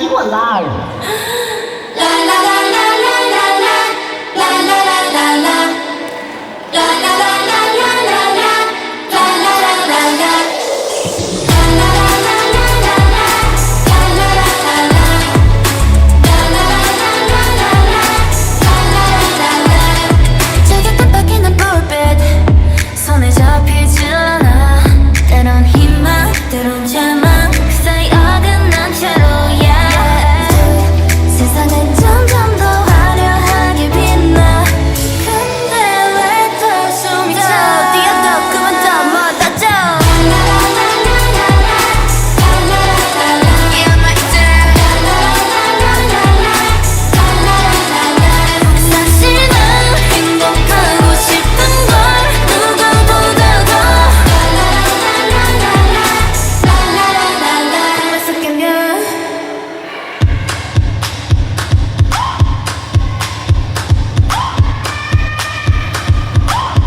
ยิ่งกว่าลาลา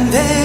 안 돼.